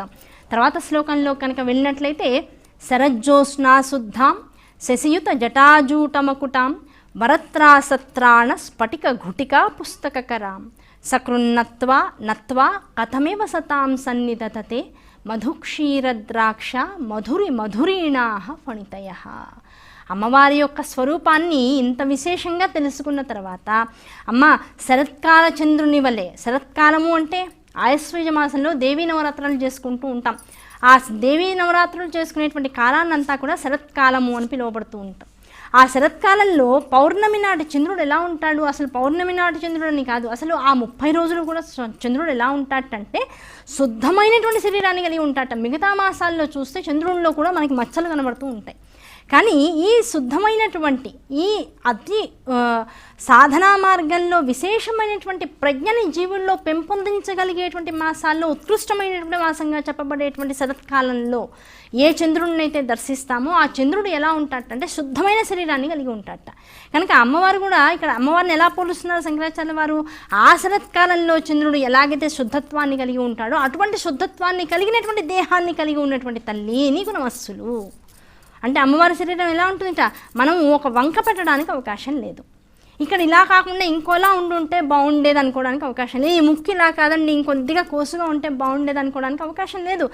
చూద్దాం. తర్వాత శ్లోకంలో కనుక వెళ్ళినట్లయితే శరజ్జోస్నాశుద్ధాం శశియుత జటాజూటమకుటాం వరత్రాసత్రాణ స్ఫటిక ఘుటికా పుస్తకకరాం సకృన్నత్వా నత్వా కథమివ సతాం సన్నిధతతే మధుక్షీరద్రాక్ష మధురి మధురీణాహ ఫణితయ. అమ్మవారి యొక్క స్వరూపాన్ని ఇంత విశేషంగా తెలుసుకున్న తర్వాత అమ్మ శరత్కాల చంద్రుని వలె శరత్కాలము అంటే ఆయుస్వజ మాసంలో దేవీ నవరాత్రులు చేసుకుంటూ ఉంటాం. ఆ దేవీ నవరాత్రులు చేసుకునేటువంటి కాలాన్నంతా కూడా శరత్కాలము అని పిలువబడుతూ ఉంటాం. ఆ శరత్కాలంలో పౌర్ణమి నాటి చంద్రుడు ఎలా ఉంటాడు? అసలు పౌర్ణమి నాటి చంద్రుడు అని కాదు. అసలు ఆ ముప్పై రోజులు కూడా చంద్రుడు ఎలా ఉంటాడంటే శుద్ధమైనటువంటి శరీరాన్ని కలిగి ఉంటాడట. మిగతా మాసాల్లో చూస్తే చంద్రుడిలో కూడా మనకి మచ్చలు కనబడుతూ ఉంటాయి. కానీ ఈ శుద్ధమైనటువంటి ఈ అతి సాధనా మార్గంలో విశేషమైనటువంటి ప్రజ్ఞని జీవుల్లో పెంపొందించగలిగేటువంటి మాసాల్లో ఉత్కృష్టమైనటువంటి మాసంగా చెప్పబడేటువంటి శరత్కాలంలో ఏ చంద్రుడిని అయితే దర్శిస్తామో ఆ చంద్రుడు ఎలా ఉంటాడంటే శుద్ధమైన శరీరాన్ని కలిగి ఉంటాడట. కనుక అమ్మవారు కూడా ఇక్కడ అమ్మవారిని ఎలా పోలుస్తున్నారు శంకరాచార్య వారు? ఆ శరత్కాలంలో చంద్రుడు ఎలాగైతే శుద్ధత్వాన్ని కలిగి ఉంటాడో అటువంటి శుద్ధత్వాన్ని కలిగినటువంటి దేహాన్ని కలిగి ఉన్నటువంటి తల్లి నీకు నమస్సులు. అంటే అమ్మవారి శరీరం ఎలా ఉంటుందిట? మనం ఒక వంక పెట్టడానికి అవకాశం లేదు. ఇక్కడ ఇలా కాకుండా ఇంకోలా ఉండుంటే బాగుండేది అనుకోవడానికి అవకాశం లేదు. ఈ ముక్కు ఇలా కాదండి ఇంకొద్దిగా కోసుగా ఉంటే బాగుండేది అనుకోవడానికి అవకాశం లేదు.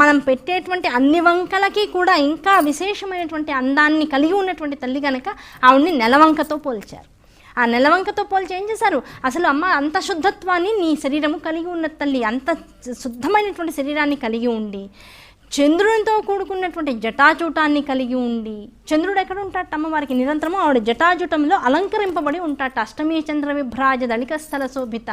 మనం పెట్టేటువంటి అన్ని వంకలకి కూడా ఇంకా విశేషమైనటువంటి అందాన్ని కలిగి ఉన్నటువంటి తల్లి కనుక ఆవిడ్ని నెలవంకతో పోల్చారు. ఆ నెలవంకతో పోల్చి ఏం చేశారు? అసలు అమ్మ అంత శుద్ధత్వాన్ని నీ శరీరము కలిగి ఉన్న తల్లి అంత శుద్ధమైనటువంటి శరీరాన్ని కలిగి ఉండి చంద్రునితో కూడుకున్నటువంటి జటాజూటాన్ని కలిగి ఉండి చంద్రుడు ఎక్కడ ఉంటాట అమ్మవారికి నిరంతరము ఆవిడ జటాజూటంలో అలంకరింపబడి ఉంటాట అష్టమి చంద్ర విభ్రాజ దళిక స్థల శోభిత.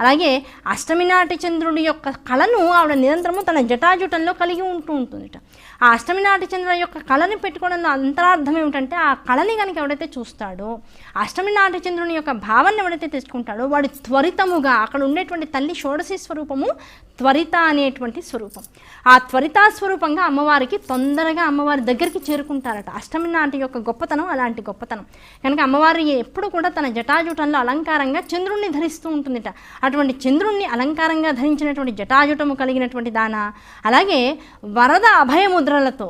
అలాగే అష్టమి నాటి చంద్రుడి యొక్క కళను ఆవిడ నిరంతరము తన జటాజూటంలో కలిగి ఉంటూ ఉంటుందిట. ఆ అష్టమి నాటి చంద్రుని యొక్క కళని పెట్టుకోవడంలో అంతరార్థం ఏమిటంటే ఆ కళని కనుక ఎవడైతే చూస్తాడో అష్టమి నాటి చంద్రుని యొక్క భావాన్ని ఎవడైతే తెచ్చుకుంటాడో వాడు త్వరితముగా అక్కడ ఉండేటువంటి తల్లి షోడశి స్వరూపము త్వరిత అనేటువంటి స్వరూపం. ఆ త్వరిత స్వరూపంగా అమ్మవారికి తొందరగా అమ్మవారి దగ్గరికి చేరుకుంటారట. అష్టమి నాటి యొక్క గొప్పతనం అలాంటి గొప్పతనం. కనుక అమ్మవారి ఎప్పుడు కూడా తన జటాజుటంలో అలంకారంగా చంద్రుణ్ణి ధరిస్తూ ఉంటుందిట. అటువంటి చంద్రుణ్ణి అలంకారంగా ధరించినటువంటి జటాజుటము కలిగినటువంటి దాన. అలాగే వరద అభయ అభయముద్రలతో.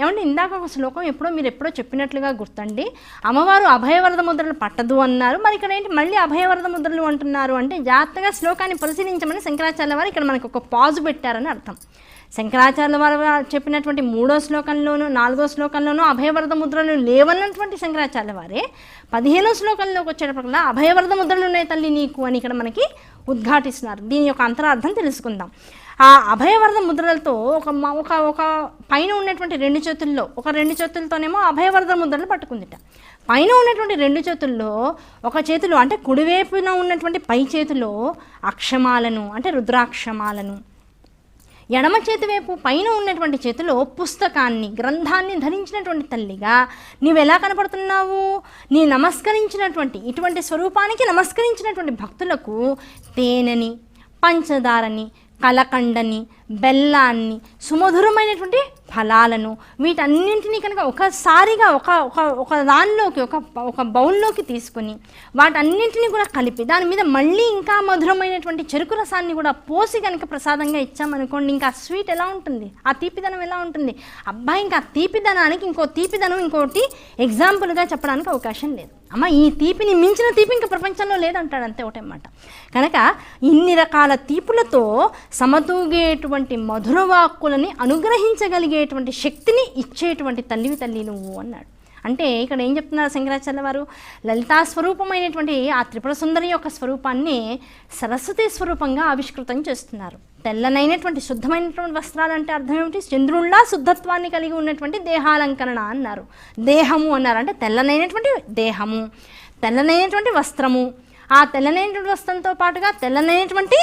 ఏమంటే ఇందాక ఒక శ్లోకం ఎప్పుడో మీరు ఎప్పుడో చెప్పినట్లుగా గుర్తండి. అమ్మవారు అభయవరద ముద్రలు పట్టదు అన్నారు. మరి ఇక్కడ ఏంటి? మళ్ళీ అభయవరద ముద్రలు అంటున్నారు అంటే జాగ్రత్తగా శ్లోకాన్ని పరిశీలించమని శంకరాచార్య వారు ఇక్కడ మనకు ఒక పాజు పెట్టారని అర్థం. శంకరాచార్య వారు చెప్పినటువంటి మూడో శ్లోకంలోనూ నాలుగో శ్లోకంలోనూ అభయవరద ముద్రలు లేవన్నటువంటి శంకరాచార్య వారే. పదిహేనో శ్లోకంలోకి వచ్చేటప్పటికల్లా అభయవరద ముద్రలు ఉన్నాయి తల్లి నీకు అని ఇక్కడ మనకి ఉద్ఘాటిస్తున్నారు. దీని యొక్క అంతరార్థం తెలుసుకుందాం. ఆ అభయవరద ముద్రలతో ఒక ఒక ఒక పైన ఉన్నటువంటి రెండు చేతుల్లో ఒక రెండు చేతులతోనేమో అభయవరద ముద్రలు పట్టుకుందిట. పైన ఉన్నటువంటి రెండు చేతుల్లో ఒక చేతిలో అంటే కుడివైపున ఉన్నటువంటి పై చేతిలో అక్షమాలను అంటే రుద్రాక్షమాలను ఎడమ చేతి వైపు పైన ఉన్నటువంటి చేతిలో పుస్తకాన్ని గ్రంథాన్ని ధరించినటువంటి తల్లిగా నీవు ఎలా కనపడుతున్నావు? నీ నమస్కరించినటువంటి ఇటువంటి స్వరూపానికి నమస్కరించినటువంటి భక్తులకు తేనెని పంచదారని కలకండని బెల్లాన్ని సుమధురమైనటువంటి ఫలాలను వీటన్నింటినీ కనుక ఒకసారిగా ఒక ఒక ఒక దానిలోకి ఒక ఒక బౌల్లోకి తీసుకొని వాటన్నింటినీ కూడా కలిపి దాని మీద మళ్ళీ ఇంకా మధురమైనటువంటి చెరుకు రసాన్ని కూడా పోసి కనుక ప్రసాదంగా ఇచ్చామనుకోండి ఇంకా స్వీట్ ఎలా ఉంటుంది? ఆ తీపిదనం ఎలా ఉంటుంది? అబ్బాయి ఇంకా తీపిదనానికి ఇంకో తీపిదనం ఇంకోటి ఎగ్జాంపుల్గా చెప్పడానికి అవకాశం లేదు. అమ్మ ఈ తీపిని మించిన తీపి ఇంకా ప్రపంచంలో లేదంటాడు అంతే ఒకటన్నమాట కనుక ఇన్ని రకాల తీపులతో సమతూగేటువంటి మధుర వాక్కులని అనుగ్రహించగలిగేటువంటి శక్తిని ఇచ్చేటువంటి తల్లివి తల్లి నువ్వు అన్నాడు. అంటే ఇక్కడ ఏం చెప్తున్నారు శంకరాచార్య వారు? లలితా స్వరూపమైనటువంటి ఆ త్రిపుర సుందరి యొక్క స్వరూపాన్ని సరస్వతి స్వరూపంగా ఆవిష్కృతం చేస్తున్నారు. తెల్లనైనటువంటి శుద్ధమైనటువంటి వస్త్రాలు అంటే అర్థం ఏమిటి? చంద్రుల్లా శుద్ధత్వాన్ని కలిగి ఉన్నటువంటి దేహాలంకరణ అన్నారు. దేహము అన్నారు. అంటే తెల్లనైనటువంటి దేహము తెల్లనైనటువంటి వస్త్రము. ఆ తెల్లనైనటువంటి వస్త్రంతో పాటుగా తెల్లనైనటువంటి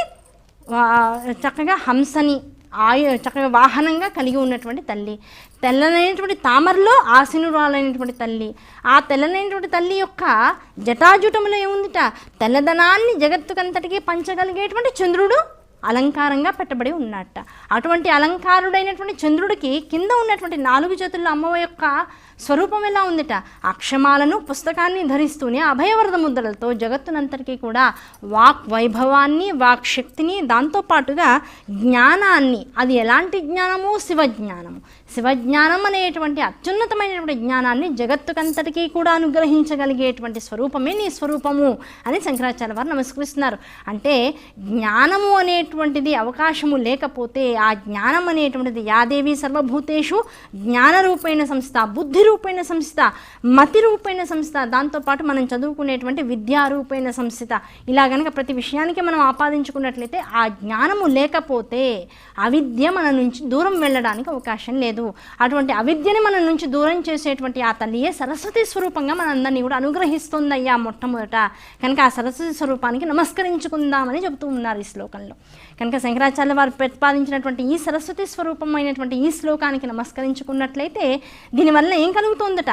చక్కగా హంసని ఆయు చక్కగా వాహనంగా కలిగి ఉన్నటువంటి తల్లి. తెల్లనైనటువంటి తామరలో ఆసీనురాలైనటువంటి తల్లి. ఆ తెల్లనైనటువంటి తల్లి యొక్క జటాజుటములో ఏముందిట? తెల్లదనాన్ని జగత్తుకంతటికి పంచగలిగేటువంటి చంద్రుడు అలంకారంగా పెట్టబడి ఉన్నట్ట అటువంటి అలంకారుడైనటువంటి చంద్రుడికి కింద ఉన్నటువంటి నాలుగు చేతుల్లో అమ్మవ యొక్క స్వరూపం ఎలా ఉందిట? అక్షమాలను పుస్తకాన్ని ధరిస్తూనే అభయవరద ముద్రలతో జగత్తునంతటికీ కూడా వాక్ వైభవాన్ని వాక్ శక్తిని దాంతోపాటుగా జ్ఞానాన్ని. అది ఎలాంటి జ్ఞానము? శివజ్ఞానము. శివజ్ఞానం అనేటువంటి అత్యున్నతమైనటువంటి జ్ఞానాన్ని జగత్తుకంతటికీ కూడా అనుగ్రహించగలిగేటువంటి స్వరూపమే నీ స్వరూపము అని శంకరాచార్య వారు నమస్కరిస్తున్నారు. అంటే జ్ఞానము అనేటువంటిది అవకాశము లేకపోతే ఆ జ్ఞానం అనేటువంటిది యాదేవి సర్వభూతేషు జ్ఞానరూపేణ సంస్థ బుద్ధి రూపైన సంస్థ మతి రూపైన సంస్థ దాంతోపాటు మనం చదువుకునేటువంటి విద్యారూపైన సంస్థ. ఇలా గనక ప్రతి విషయానికి మనం ఆపాదించుకున్నట్లయితే ఆ జ్ఞానము లేకపోతే అవిద్య మన నుంచి దూరం వెళ్ళడానికి అవకాశం లేదు. అటువంటి అవిద్యని మన నుంచి దూరం చేసేటువంటి ఆ తల్లియే సరస్వతి స్వరూపంగా మనందరినీ కూడా అనుగ్రహిస్తుందయ్యా మొట్టమొదట. కనుక ఆ సరస్వతి స్వరూపానికి నమస్కరించుకుందామని చెబుతూ ఉన్నారు ఈ శ్లోకంలో. కనుక శంకరాచార్య వారు ప్రతిపాదించినటువంటి ఈ సరస్వతి స్వరూపమైనటువంటి ఈ శ్లోకానికి నమస్కరించుకున్నట్లయితే దీనివల్ల ఏం కలుగుతుందట.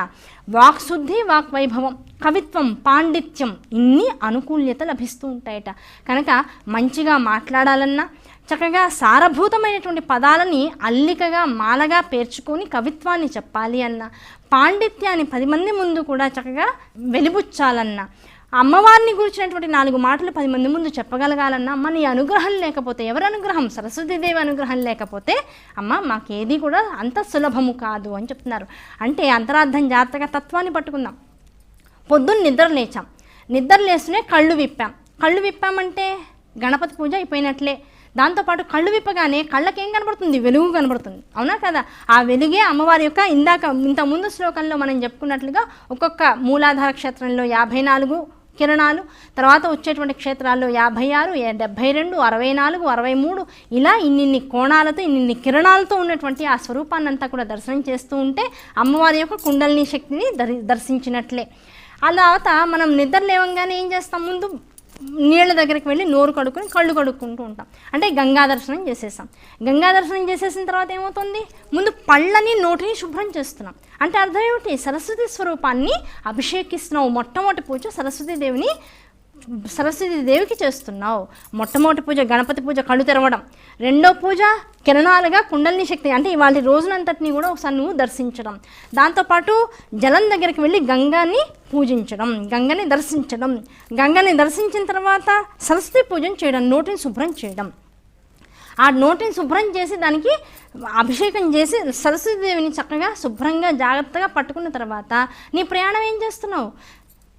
వాక్శుద్ధి వాక్ వైభవం కవిత్వం పాండిత్యం ఇన్ని అనుకూల్యత లభిస్తూ ఉంటాయట కనుక మంచిగా మాట్లాడాలన్నా చక్కగా సారభూతమైనటువంటి పదాలని అల్లికగా మాలగా పేర్చుకొని కవిత్వాన్ని చెప్పాలి అన్న పాండిత్యాన్ని పది మంది ముందు కూడా చక్కగా వెలిబుచ్చాలన్నా అమ్మవారిని గురించినటువంటి నాలుగు మాటలు పది మంది ముందు చెప్పగలగాలన్నా అమ్మ నీ అనుగ్రహం లేకపోతే ఎవరి అనుగ్రహం? సరస్వతీదేవి అనుగ్రహం లేకపోతే అమ్మ మాకేది కూడా అంత సులభము కాదు అని చెప్తున్నారు. అంటే అంతరార్థం జాతక తత్వాన్ని పట్టుకుందాం. పొద్దున్న నిద్ర లేచాం. నిద్ర లేస్తూనే కళ్ళు విప్పాం. కళ్ళు విప్పామంటే గణపతి పూజ అయిపోయినట్లే. దాంతోపాటు కళ్ళు విప్పగానే కళ్ళకేం కనబడుతుంది? వెలుగు కనబడుతుంది. అవునా కదా? ఆ వెలుగే అమ్మవారి యొక్క ఇందాక ఇంత ముందు శ్లోకంలో మనం చెప్పుకున్నట్లుగా ఒక్కొక్క మూలాధార క్షేత్రంలో యాభై నాలుగు కిరణాలు తర్వాత వచ్చేటువంటి క్షేత్రాల్లో యాభై ఆరు డెబ్బై రెండు అరవై నాలుగు అరవై మూడు ఇలా ఇన్నిన్ని కోణాలతో ఇన్నిన్ని కిరణాలతో ఉన్నటువంటి ఆ స్వరూపాన్ని అంతా కూడా దర్శనం చేస్తూ ఉంటే అమ్మవారి యొక్క కుండలిని శక్తిని దర్శించినట్లే. అలా మనం నిద్ర లేవంగానే ఏం చేస్తాం ముందు? నీళ్ళ దగ్గరికి వెళ్ళి నోరు కడుక్కొని కళ్ళు కడుక్కుంటూ ఉంటాం. అంటే గంగా దర్శనం చేసేసాం. గంగా దర్శనం చేసేసిన తర్వాత ఏమవుతుంది? ముందు పళ్ళని నోటిని శుభ్రం చేస్తున్నాం. అంటే అర్థం ఏమిటి? సరస్వతి స్వరూపాన్ని అభిషేకిస్తున్నావు. మొట్టమొదటి పూజ సరస్వతీదేవిని సరస్వతి దేవికి చేస్తున్నావు. మొట్టమొదటి పూజ గణపతి పూజ కళ్ళు తెరవడం. రెండో పూజ కిరణాలుగా కుండలిని శక్తి అంటే ఇవాళ రోజునంతటిని కూడా ఒకసారి నువ్వు దర్శించడం. దాంతోపాటు జలం దగ్గరికి వెళ్ళి గంగాని పూజించడం. గంగని దర్శించడం. గంగని దర్శించిన తర్వాత సరస్వతి పూజను చేయడం నోటిని శుభ్రం చేయడం. ఆ నోటిని శుభ్రం చేసి దానికి అభిషేకం చేసి సరస్వతీదేవిని చక్కగా శుభ్రంగా జాగ్రత్తగా పట్టుకున్న తర్వాత నీ ప్రయాణం ఏం చేస్తున్నావు?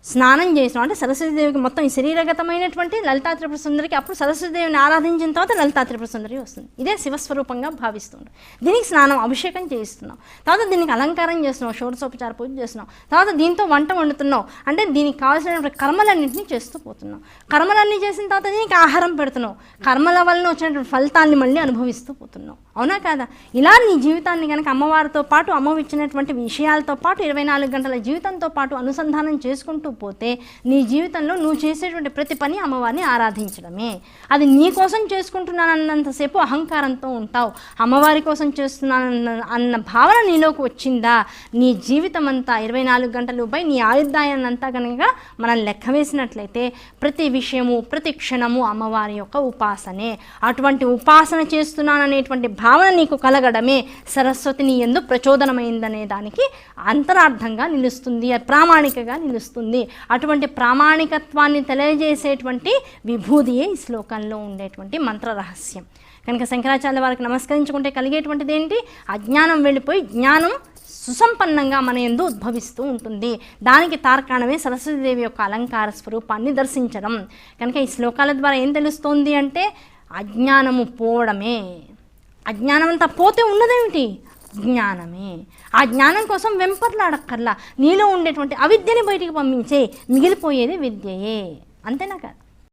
స్నానం చేసినాం. అంటే సరస్వతీదేవికి మొత్తం ఈ శరీరగతమైనటువంటి లలితా త్రిపుర సుందరికి అప్పుడు సరస్వతీదేవిని ఆరాధించిన తర్వాత లలితా త్రిపుర సుందరి వస్తుంది. ఇదే శివస్వరూపంగా భావిస్తుండ్రు దీనికి స్నానం అభిషేకం చేయిస్తున్నావు తర్వాత దీనికి అలంకారం చేస్తున్నావు షోడశోపచార పూజ చేస్తున్నావు తర్వాత దీంతో వంట వండుతున్నావు అంటే దీనికి కావాల్సినటువంటి కర్మలన్నింటినీ చేస్తూ పోతున్నాం. కర్మలన్నీ చేసిన తర్వాత దీనికి ఆహారం పెడుతున్నావు కర్మల వలన వచ్చినటువంటి ఫలితాన్ని మళ్ళీ అనుభవిస్తూ పోతున్నాం. అవునా కాదా? ఇలా నీ జీవితాన్ని కనుక అమ్మవారితో పాటు అమ్మవిచ్చినటువంటి విషయాలతో పాటు ఇరవై నాలుగు గంటల జీవితంతో పాటు అనుసంధానం చేసుకుంటూ పోతే నీ జీవితంలో నువ్వు చేసేటువంటి ప్రతి పని అమ్మవారిని ఆరాధించడమే. అది నీ కోసం చేసుకుంటున్నానన్నంతసేపు అహంకారంతో ఉంటావు. అమ్మవారి కోసం చేస్తున్నానన్న అన్న భావన నీలోకి వచ్చిందా? నీ జీవితం అంతా ఇరవై నాలుగు గంటలు పై నీ ఆయుర్దాయాన్ని అంతా కనుక మనం లెక్క వేసినట్లయితే ప్రతి విషయము ప్రతి క్షణము అమ్మవారి యొక్క ఉపాసనే. అటువంటి ఉపాసన చేస్తున్నాననేటువంటి భావన నీకు కలగడమే సరస్వతిని ఎందు ప్రచోదనమైందనే దానికి అంతరార్థంగా నిలుస్తుంది ప్రామాణికగా నిలుస్తుంది అటువంటి ప్రామాణికత్వాన్ని తెలియజేసేటువంటి విభూదియే ఈ శ్లోకంలో ఉండేటువంటి మంత్ర రహస్యం కనుక శంకరాచార్య వారికి నమస్కరించుకుంటే కలిగేటువంటిది ఏంటి? అజ్ఞానం వెళ్ళిపోయి జ్ఞానం సుసంపన్నంగా మన ఎందు ఉద్భవిస్తూ ఉంటుంది. దానికి తార్కాణమే సరస్వతీదేవి యొక్క అలంకార స్వరూపాన్ని దర్శించడం. కనుక ఈ శ్లోకాల ద్వారా ఏం తెలుస్తోంది అంటే అజ్ఞానము పోవడమే. అజ్ఞానం అంతా పోతే ఉన్నదేమిటి? జ్ఞానమే. ఆ జ్ఞానం కోసం వెంపర్లాడక్కర్లా. నీలో ఉండేటువంటి అవిద్యని బయటికి పంపించే మిగిలిపోయేది విద్యయే. అంతేనా కాదు